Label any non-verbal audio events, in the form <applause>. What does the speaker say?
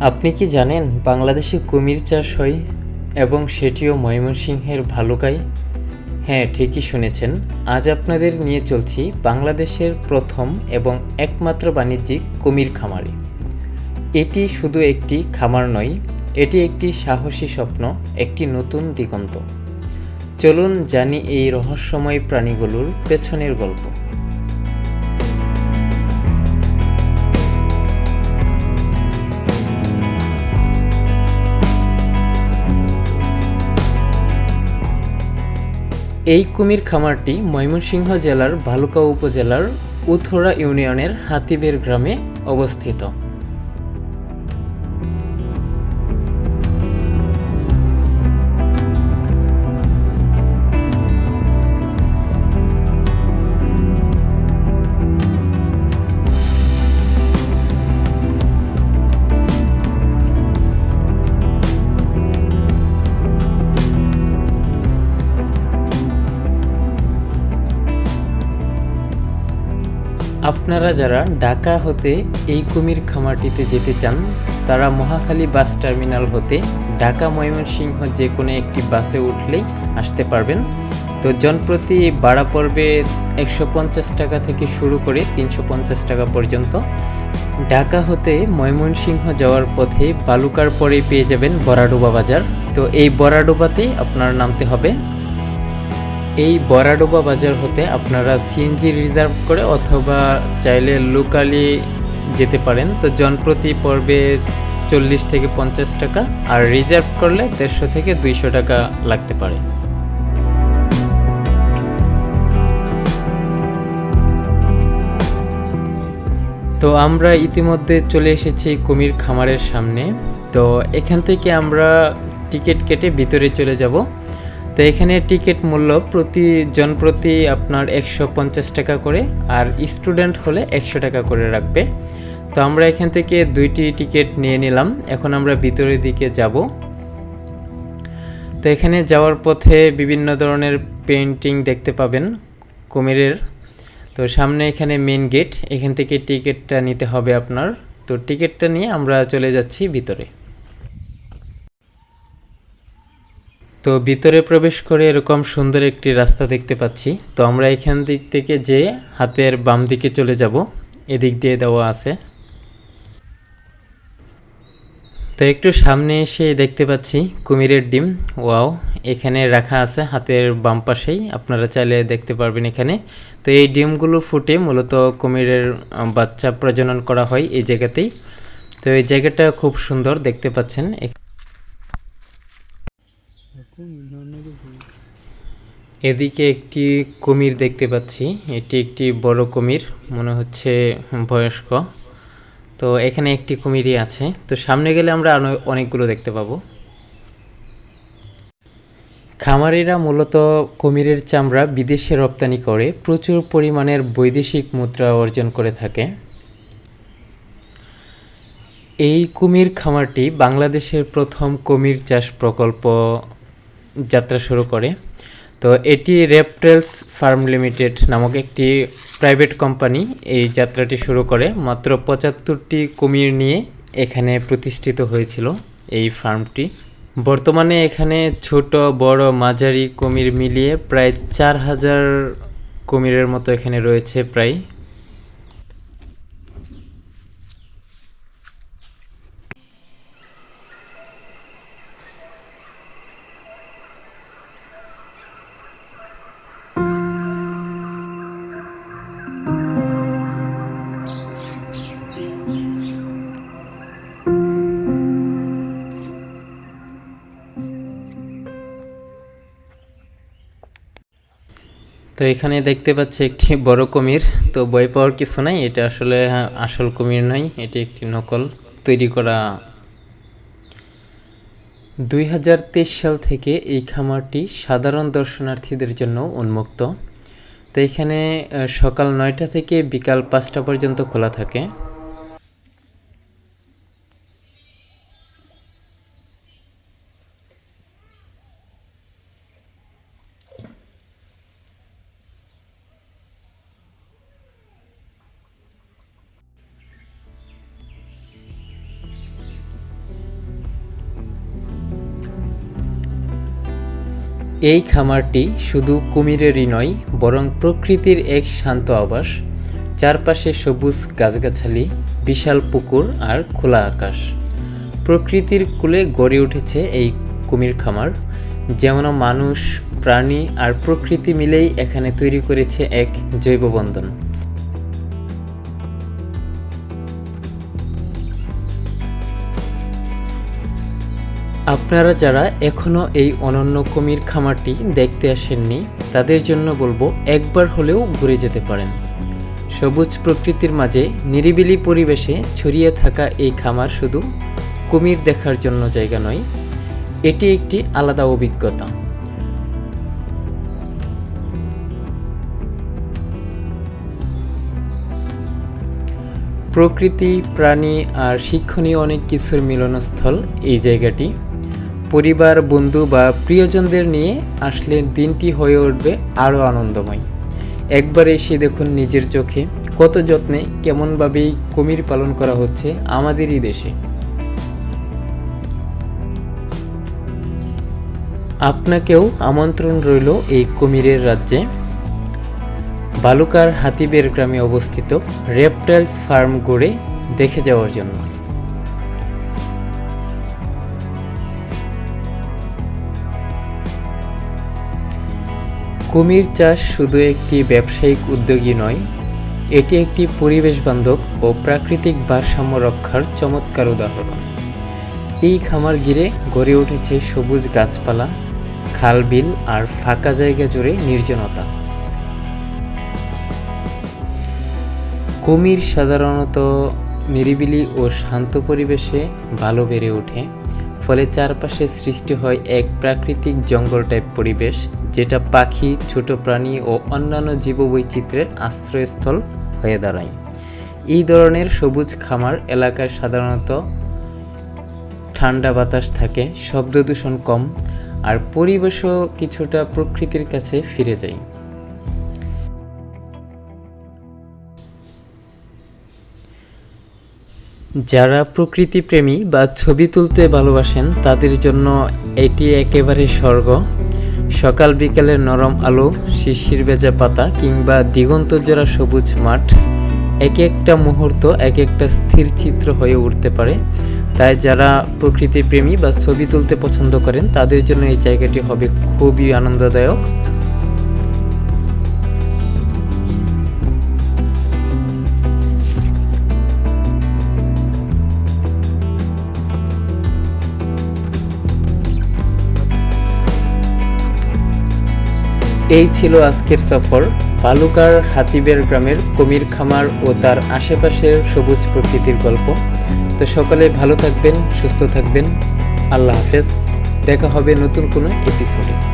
আপনি কি জানেন বাংলাদেশে কুমির চাষ হয় এবং সেটিও ময়মনসিংহের ভালুকায় হ্যাঁ ঠিকই শুনেছেন। আজ আপনাদের নিয়ে চলছি বাংলাদেশের প্রথম এবং একমাত্র বাণিজ্যিক কুমির খামারে। এটি শুধু একটি খামার নয়, এটি একটি সাহসী স্বপ্ন, একটি নতুন দিগন্ত। চলুন জানি এই রহস্যময় প্রাণীগুলোর পেছনের গল্প। এই কুমির খামারটি ময়মনসিংহ জেলার ভালুকা উপজেলার উথরা ইউনিয়নের হাতিবের গ্রামে অবস্থিত। আপনারা যারা ঢাকা হতে এই কুমির খামারটিতে যেতে চান, তারা মহাখালী বাস টার্মিনাল হতে ঢাকা ময়মনসিংহ যে কোনো একটি বাসে উঠলেই আসতে পারবেন। তো জনপ্রতি ভাড়া পড়বে একশো পঞ্চাশ টাকা থেকে শুরু করে তিনশো পঞ্চাশ টাকা পর্যন্ত। ঢাকা হতে ময়মনসিংহ যাওয়ার পথে বালুকার পরে পেয়ে যাবেন বরাডোবা বাজার। তো এই বরাডোবাতে আপনার নামতে হবে। এই বরাডোবা বাজার হতে আপনারা সিএনজি রিজার্ভ করে অথবা চাইলে লোকালি যেতে পারেন। তো জনপ্রতি পড়বে চল্লিশ থেকে পঞ্চাশ টাকা আর রিজার্ভ করলে দেড়শো থেকে দুইশো টাকা লাগতে পারে। তো আমরা ইতিমধ্যে চলে এসেছি কুমির খামারের সামনে। তো এখান থেকে আমরা টিকিট কেটে ভিতরে চলে যাব। তো এখানে টিকিট মূল্য প্রতি জন প্রতি আপনার একশো পঞ্চাশ টাকা করে আর স্টুডেন্ট হলে একশো টাকা করে রাখবে। তো আমরা এখান থেকে দুইটি টিকিট নিয়ে নিলাম। এখন আমরা ভিতরের দিকে যাব। তো এখানে যাওয়ার পথে বিভিন্ন ধরনের পেন্টিং দেখতে পাবেন কুমিরের। তো সামনে এখানে মেন গেট এখান থেকে টিকিটটা নিতে হবে আপনার। তো টিকিটটা নিয়ে আমরা চলে যাচ্ছি ভিতরে। তো ভিতরে প্রবেশ করে এরকম সুন্দর একটি রাস্তা দেখতে পাচ্ছি। তো আমরা এখান দিক থেকে যে হাতের বাম দিকে চলে যাব। এদিক দিয়ে দেওয়া আছে। তো একটু সামনে এসে দেখতে পাচ্ছি কুমিরের ডিম। ওয়াও, এখানে রাখা আছে হাতের বাম পাশেই। আপনারা চাইলে দেখতে পারবেন এখানে। তো এই ডিমগুলো ফুটে মূলত কুমিরের বাচ্চা প্রজনন করা হয় এই জায়গাতেই। তো এই জায়গাটা খুব সুন্দর দেখতে পাচ্ছেন। এদিকে একটি কুমির দেখতে পাচ্ছি। এটি একটি বড় কুমির, মনে হচ্ছে বয়স্ক। তো এখানে একটি কুমিরই আছে। তো সামনে গেলে আমরা অনেকগুলো দেখতে পাবো। খামারিরা মূলত কুমিরের চামড়া বিদেশে রপ্তানি করে, প্রচুর পরিমাণের বৈদেশিক মুদ্রা অর্জন করে থাকে। এই কুমির খামারটি বাংলাদেশের প্রথম কুমির চাষ প্রকল্প যাত্রা শুরু করে। তো এটি রেপটেলস ফার্ম লিমিটেড নামক একটি প্রাইভেট কোম্পানি এই যাত্রাটি শুরু করে। মাত্র পঁচাত্তরটি কুমির নিয়ে এখানে প্রতিষ্ঠিত হয়েছিল এই ফার্মটি। বর্তমানে এখানে ছোট, বড়, মাঝারি কুমির মিলিয়ে প্রায় চার হাজার কুমিরের মতো এখানে রয়েছে প্রায়। তো এখানে দেখতে পাচ্ছি একটি <laughs> বড় কুমির। তো বই পাওয়ার কিছু নাই এটা আসলে হ্যাঁ, আসল কুমির নয় এটি একটি নকল তৈরি করা। দুই হাজার তেইশ সাল থেকে এই খামারটি সাধারণ দর্শনার্থীদের জন্য উন্মুক্ত। তো এখানে সকাল নয়টা থেকে বিকাল পাঁচটা পর্যন্ত খোলা থাকে। এই খামারটি শুধু কুমিরেরই নয়, বরং প্রকৃতির এক শান্ত আবাস। চারপাশে সবুজ গাছগাছালি, বিশাল পুকুর আর খোলা আকাশ। প্রকৃতির কুলে গড়ে উঠেছে এই কুমির খামার, যেমন মানুষ, প্রাণী আর প্রকৃতি মিলেই এখানে তৈরি করেছে এক জৈব আপনারা যারা এখনও এই অনন্য কুমির খামারটি দেখতে আসেননি, তাদের জন্য বলব একবার হলেও ঘুরে যেতে পারেন। সবুজ প্রকৃতির মাঝে নিরিবিলি পরিবেশে ছড়িয়ে থাকা এই খামার শুধু কুমির দেখার জন্য জায়গা নয়, এটি একটি আলাদা অভিজ্ঞতা। প্রকৃতি, প্রাণী আর শিক্ষণীয় অনেক কিছুর মিলনস্থল এই জায়গাটি। পরিবার, বন্ধু বা প্রিয়জনদের নিয়ে আসলে দিনটি হয়ে উঠবে আরও আনন্দময়। একবার এসে দেখুন নিজের চোখে কত যত্নে কেমনভাবেই কুমির পালন করা হচ্ছে আমাদেরই দেশে। আপনাকেও আমন্ত্রণ রইল এই কুমিরের রাজ্যে। বালুকার হাতিবের গ্রামে অবস্থিত রেপটাইলস ফার্ম গড়ে দেখে যাওয়ার জন্য। কুমির চাষ শুধু একটি ব্যবসায়িক উদ্যোগই নয়, এটি একটি পরিবেশ বান্ধব ও প্রাকৃতিক ভারসাম্য রক্ষার চমৎকার উদাহরণ। এই খামার ঘিরে গড়ে উঠেছে সবুজ গাছপালা, খাল বিল আর ফাঁকা জায়গা জুড়ে নির্জনতা। কুমির সাধারণত নিরিবিলি ও শান্ত পরিবেশে ভালো বেড়ে ওঠে। ফলে চারপাশে সৃষ্টি হয় এক প্রাকৃতিক জঙ্গল টাইপ পরিবেশ, যেটা পাখি, ছোট প্রাণী ও অন্যান্য জীববৈচিত্র্যের আশ্রয়স্থল হয়ে দাঁড়ায়। এই ধরনের সবুজ খামার এলাকায় সাধারণত ঠান্ডা বাতাস থাকে শব্দ দূষণ কম, আর পরিবেশও কিছুটা প্রকৃতির কাছে ফিরে যায়। যারা প্রকৃতি প্রেমী বা ছবি তুলতে ভালোবাসেন, তাদের জন্য এটি একেবারে স্বর্গ। সকাল বিকালের নরম আলো, শিশির ভেজা পাতা কিংবা দিগন্ত জোড়া সবুজ মাঠ এক একটা মুহূর্ত, এক একটা স্থির চিত্র হয়ে উঠতে পারে। তাই যারা প্রকৃতি প্রেমী বা ছবি তুলতে পছন্দ করেন, তাদের জন্য এই জায়গাটি হবে খুবই আনন্দদায়ক। এই ছিল আজকের সফর। বালুকার হাতিবের গ্রামের কুমির খামার ও তার আশেপাশের সবুজ প্রকৃতির গল্প। তো সকলে ভালো থাকবেন, সুস্থ থাকবেন। আল্লাহ হাফেজ। দেখা হবে নতুন কোনো এপিসোডে